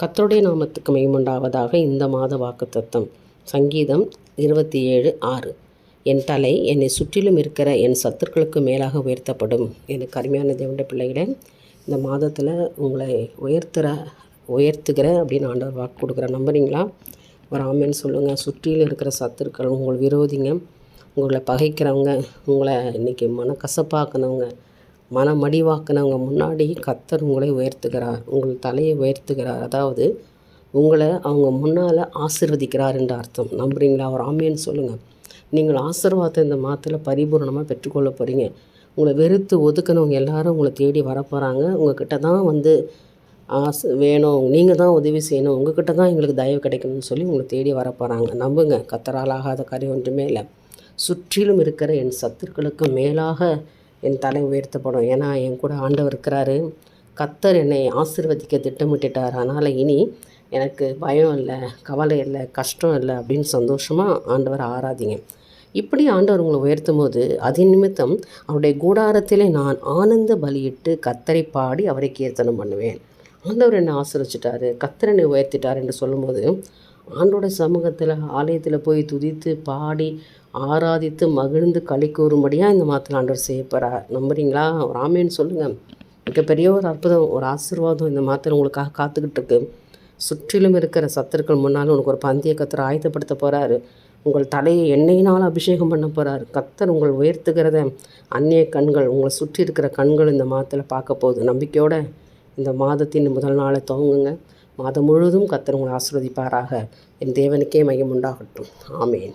கத்தருடைய நாமத்துக்கு மெய்முண்டாவதாக இந்த மாத வாக்குத்தத்தம். சங்கீதம் இருபத்தி ஏழு ஆறு. என் தலை என்னை சுற்றிலும் இருக்கிற என் சத்துருக்களுக்கு மேலாக உயர்த்தப்படும். எனக்கு அருமையான தேவண்ட பிள்ளைகளே இந்த மாதத்தில் உங்களை உயர்த்துகிற உயர்த்துகிற அப்படின்னு ஆண்டவர் வாக்கு கொடுக்குற நம்புறீங்களா? ஒரு ஆமேன்னு சொல்லுங்கள் சுற்றிலும் இருக்கிற சத்துருக்கள் உங்கள் விரோதிங்க உங்களை பகைக்கிறவங்க உங்களை இன்றைக்கி மனக்கசப்பாக்குனவங்க மனமடிவாக்குனவங்க முன்னாடி கத்தர் உங்களை உயர்த்துகிறார் உங்கள் தலையை உயர்த்துகிறார். அதாவது உங்களை அவங்க முன்னால் ஆசிர்வதிக்கிறார் என்ற அர்த்தம். நம்புறீங்களா? அவர் ஆமேன்னு சொல்லுங்கள் நீங்கள் ஆசீர்வாதத்தை இந்த மாதத்தில் பரிபூர்ணமாக பெற்றுக்கொள்ள போகிறீங்க உங்களை வெறுத்து ஒதுக்குனவங்க எல்லாரும் உங்களை தேடி வரப்போகிறாங்க உங்கள்கிட்ட தான் வந்து ஆசை வேணும். நீங்கள் தான் உதவி செய்யணும். உங்கள்கிட்ட தான் எங்களுக்கு தயவு கிடைக்கணும்னு சொல்லி உங்களை தேடி வரப்போகிறாங்க நம்புங்க. கத்தரால் ஆகாத காரியம் ஒன்றுமே இல்லை. சுற்றிலும் இருக்கிற என் சத்துருக்களுக்கு மேலாக என் தலை உயர்த்தப்படும் ஏன்னா என் கூட ஆண்டவர் இருக்கிறாரு. கத்தர் என்னை ஆசிர்வதிக்க திட்டமிட்டுட்டார். அதனால் இனி எனக்கு பயம் இல்லை கவலை இல்லை கஷ்டம் இல்லை அப்படின்னு சந்தோஷமாக ஆண்டவர் ஆராதிங்க. இப்படி ஆண்டவர் உங்களை உயர்த்தும் போது அதன் நிமித்தம் அவருடைய கூடாரத்திலே நான் ஆனந்த பலியிட்டு கத்தரை பாடி அவரை கீர்த்தனம் பண்ணுவேன். ஆண்டவர் என்னை ஆசிரிச்சிட்டாரு கத்தர் என்னை உயர்த்திட்டார் என்று சொல்லும்போது ஆண்டோட சமூகத்தில் ஆலயத்தில் போய் துதித்து பாடி ஆராதித்து மகிழ்ந்து களி கூறும்படியாக இந்த மாதத்தில் ஆண்டவர் செய்ய போகிறார் நம்புறீங்களா? ஒரு ஆமேன்னு சொல்லுங்கள் மிகப்பெரிய ஒரு அற்புதம் ஒரு ஆசீர்வாதம் இந்த மாதத்தில் உங்களுக்காக காத்துக்கிட்டு இருக்கு சுற்றிலும் இருக்கிற சத்துருக்கள் முன்னால் உனக்கு ஒரு பந்தய கத்தர் ஆயத்தப்படுத்த போகிறாரு உங்கள் தலையை எண்ணெயினால் அபிஷேகம் பண்ண போகிறார் கத்தர் உங்கள் உயர்த்துகிறத அந்நிய கண்கள் உங்களை சுற்றி இருக்கிற கண்கள் இந்த மாதத்தில் பார்க்க போகுது. நம்பிக்கையோடு இந்த மாதத்தின் முதல் நாளை துவங்குங்க. மாதம் முழுவதும் கத்தர் உங்களை ஆசிர்வதிப்பாராக. என் தேவனுக்கே மையம் உண்டாகட்டும். ஆமேன்.